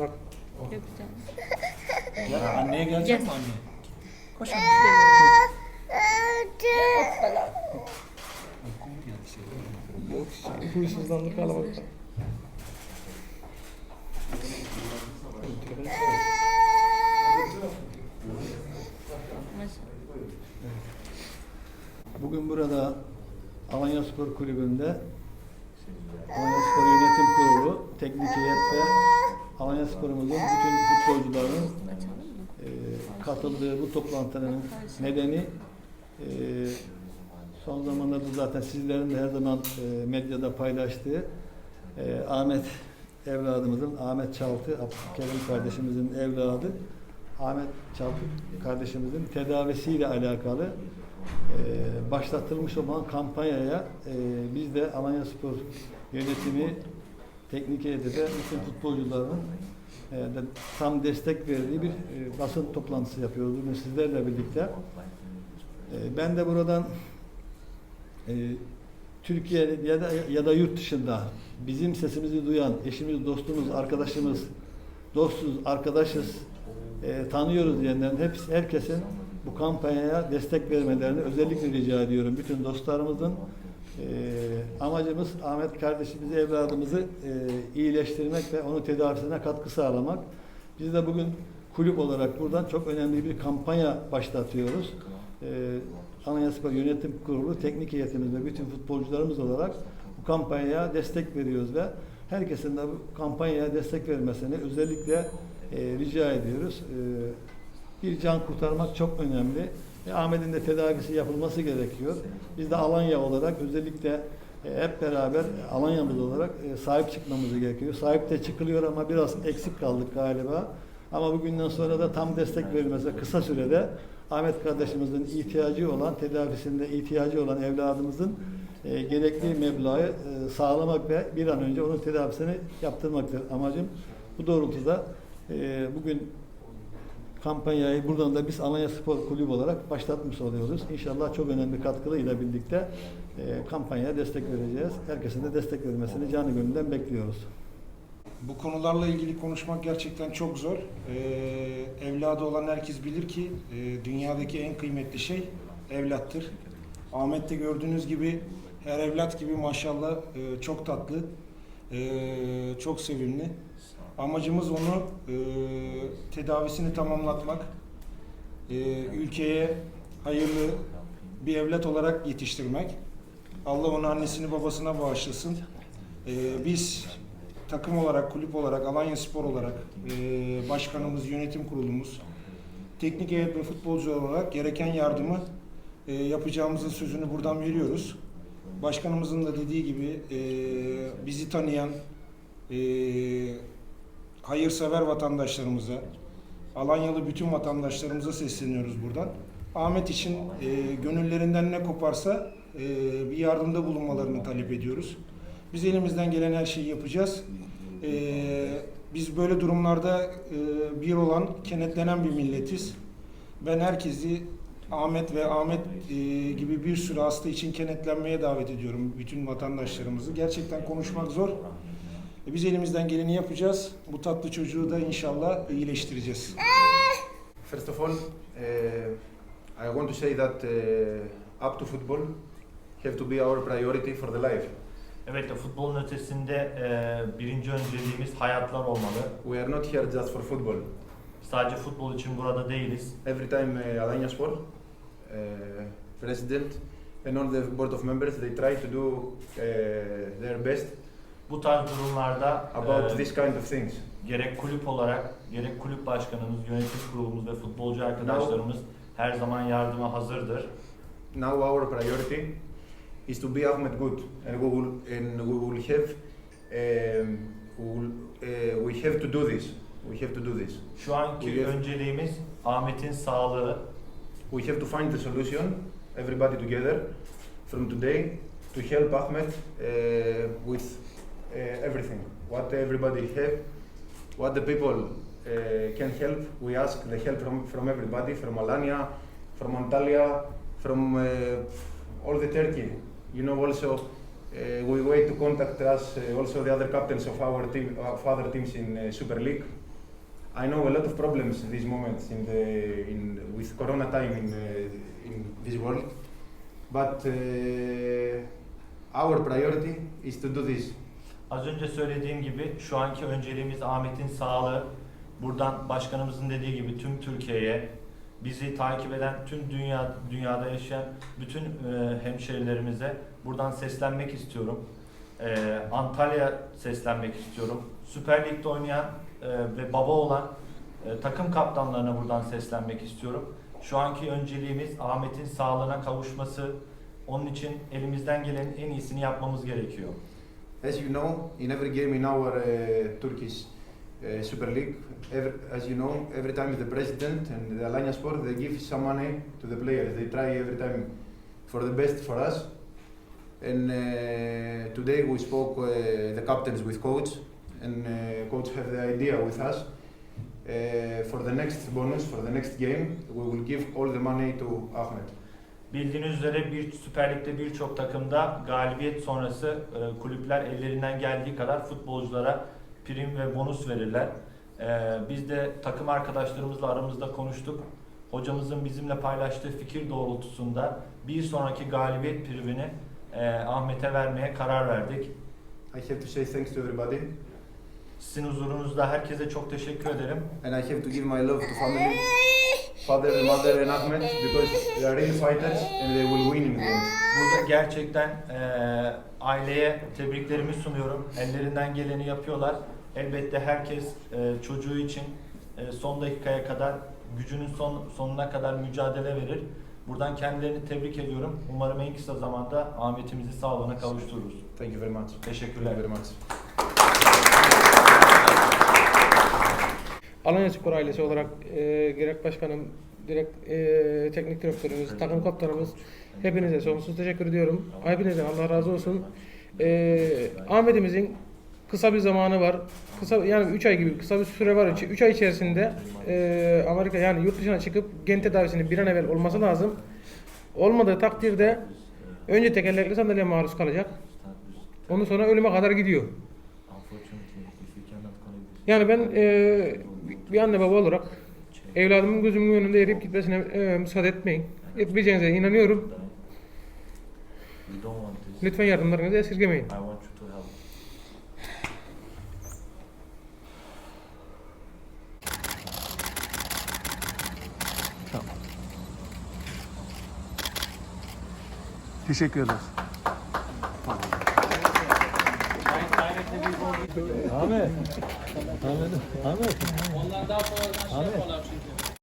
Bak. Yapacağım. Gel, anneye gelecek Gel. mi anne? Koş anne. Uykum geldi şey. Yok huysuzlandı kalabalıkta. Maşallah. Bugün burada Alanya Spor Kulübü'nde Alanya Spor Yönetim Kurulu, Teknik Heyet ve Spor'umuzun bütün mı? e, katıldığı bu toplantının nedeni e, son zamanlarda zaten sizlerin de her zaman e, medyada paylaştığı e, Ahmet evladımızın, Ahmet Çaltı, Abdülkerim kardeşimizin evladı Ahmet Çaltı kardeşimizin tedavisiyle alakalı e, başlatılmış olan kampanyaya e, biz de Alanya Spor yönetimi teknik heyeti de bütün futbolcuların tam destek verdiği bir e, basın toplantısı yapıyoruz bugün sizlerle birlikte. E, ben de buradan e, Türkiye ya da ya da yurt dışında bizim sesimizi duyan eşimiz, dostumuz, arkadaşımız, dostuz, arkadaşız, e, tanıyoruz diyenlerin hepsi herkesin bu kampanyaya destek vermelerini özellikle rica ediyorum. Bütün dostlarımızın e, amacımız Ahmet kardeşimizi, evladımızı e, iyileştirmek ve onun tedavisine katkı sağlamak. Biz de bugün kulüp olarak buradan çok önemli bir kampanya başlatıyoruz. E, Alanya Spor Yönetim Kurulu teknik heyetimiz ve bütün futbolcularımız olarak bu kampanyaya destek veriyoruz ve herkesin de bu kampanyaya destek vermesini özellikle e, rica ediyoruz. E, bir can kurtarmak çok önemli. E, Ahmet'in de tedavisi yapılması gerekiyor. Biz de Alanya olarak özellikle e, hep beraber Alanya'mız olarak e, sahip çıkmamız gerekiyor. Sahip de çıkılıyor ama biraz eksik kaldık galiba. Ama bugünden sonra da tam destek verilmesi kısa sürede Ahmet kardeşimizin ihtiyacı olan, tedavisinde ihtiyacı olan evladımızın e, gerekli meblağı e, sağlamak ve bir an önce onun tedavisini yaptırmaktır amacım. Bu doğrultuda e, bugün kampanyayı buradan da biz Alanya Spor Kulübü olarak başlatmış oluyoruz. İnşallah çok önemli katkılarıyla birlikte e, kampanyaya destek vereceğiz. Herkesin de destek vermesini canı gönülden bekliyoruz. Bu konularla ilgili konuşmak gerçekten çok zor. Ee, evladı olan herkes bilir ki e, dünyadaki en kıymetli şey evlattır. Ahmet de gördüğünüz gibi her evlat gibi maşallah e, çok tatlı, e, çok sevimli. Amacımız onu e, tedavisini tamamlatmak, e, ülkeye hayırlı bir evlat olarak yetiştirmek. Allah onu annesini babasına bağışlasın. E, biz takım olarak, kulüp olarak, Alanya Spor olarak, e, başkanımız, yönetim kurulumuz, teknik heyet ve futbolcu olarak gereken yardımı e, yapacağımızın sözünü buradan veriyoruz. Başkanımızın da dediği gibi e, bizi tanıyan e, hayırsever vatandaşlarımıza, Alanyalı bütün vatandaşlarımıza sesleniyoruz buradan. Ahmet için e, gönüllerinden ne koparsa e, bir yardımda bulunmalarını talep ediyoruz. Biz elimizden gelen her şeyi yapacağız. E, biz böyle durumlarda e, bir olan, kenetlenen bir milletiz. Ben herkesi Ahmet ve Ahmet e, gibi bir sürü hasta için kenetlenmeye davet ediyorum bütün vatandaşlarımızı. Gerçekten konuşmak zor. E, Biz elimizden geleni yapacağız. Bu tatlı çocuğu da inşallah iyileştireceğiz. First of all, uh, I want to say that uh, up to football have to be our priority for the life. Evet, futbolun ötesinde e, birinci önceliğimiz hayatlar olmalı. We are not here just for football. Sadece futbol için burada değiliz. Every time uh, Alanya Sport, uh, president and all the board of members, they try to do uh, their best Bu tarz durumlarda about e, this kind of things. gerek kulüp olarak, gerek kulüp başkanımız, yönetim kurulumuz ve futbolcu arkadaşlarımız her zaman yardıma hazırdır. Now our priority is to be Ahmed good, and we will and we will have um, we, will, uh, we have to do this. We have to do this. Şu anki We have- önceliğimiz Ahmet'in sağlığı. We have to find the solution, everybody together, from today, to help Ahmed uh, with everything. What everybody have, what the people uh, can help. We ask the help from, from everybody, from Alanya, from Antalya, from uh, all the Turkey. You know, also uh, we wait to contact us, uh, also the other captains of our team, of other teams in uh, Super League. I know a lot of problems in these moments in the in with Corona time in uh, in this world, but uh, our priority is to do this. Az önce söylediğim gibi şu anki önceliğimiz Ahmet'in sağlığı. Buradan başkanımızın dediği gibi tüm Türkiye'ye, bizi takip eden tüm dünya dünyada yaşayan bütün e, hemşerilerimize buradan seslenmek istiyorum. E, Antalya seslenmek istiyorum. Süper Lig'de oynayan e, ve baba olan e, takım kaptanlarına buradan seslenmek istiyorum. Şu anki önceliğimiz Ahmet'in sağlığına kavuşması. Onun için elimizden gelenin en iyisini yapmamız gerekiyor. As you know, in every game in our uh, Turkish uh, Super League, every, as you know, every time the president and the Alanya Sport they give some money to the players. They try every time for the best for us. And uh, today we spoke uh, the captains with coach, and uh, coach have the idea with us. Uh, for the next bonus, for the next game, we will give all the money to Ahmed. Bildiğiniz üzere bir Süper Lig'de birçok takımda galibiyet sonrası e, kulüpler ellerinden geldiği kadar futbolculara prim ve bonus verirler. E, biz de takım arkadaşlarımızla aramızda konuştuk. Hocamızın bizimle paylaştığı fikir doğrultusunda bir sonraki galibiyet primini e, Ahmet'e vermeye karar verdik. I have to say thanks to everybody, Sizin huzurunuzda herkese çok teşekkür ederim. and I have to give my love to family, father, mother, and Ahmed because they are real fighters and they will win in the end. Burada gerçekten e, aileye tebriklerimi sunuyorum. Ellerinden geleni yapıyorlar. Elbette herkes e, çocuğu için e, son dakikaya kadar gücünün son sonuna kadar mücadele verir. Buradan kendilerini tebrik ediyorum. Umarım en kısa zamanda Ahmet'imizi sağlığına kavuştururuz. Thank you very much. Thank Teşekkürler. you very much. Alanya Spor ailesi olarak e, gerek başkanım, direkt e, teknik direktörümüz, takım kaptanımız hepinize sonsuz teşekkür ediyorum. Hepinizden Allah razı olsun. E, Ahmet'imizin kısa bir zamanı var. Kısa yani 3 ay gibi kısa bir süre var. 3 ay içerisinde e, Amerika yani yurt dışına çıkıp gen tedavisinin bir an evvel olması lazım. Olmadığı takdirde önce tekerlekli sandalyeye maruz kalacak. Ondan sonra ölüme kadar gidiyor. Yani ben e, bir anne baba olarak evladımın gözümün önünde eriyip gitmesine e, müsaade etmeyin. Etmeyeceğinize inanıyorum. Lütfen yardımlarınızı esirgemeyin. Teşekkür ederiz. Ahmet. Ahmet. Ahmet. Ondan daha fazla şey yaparlar çünkü.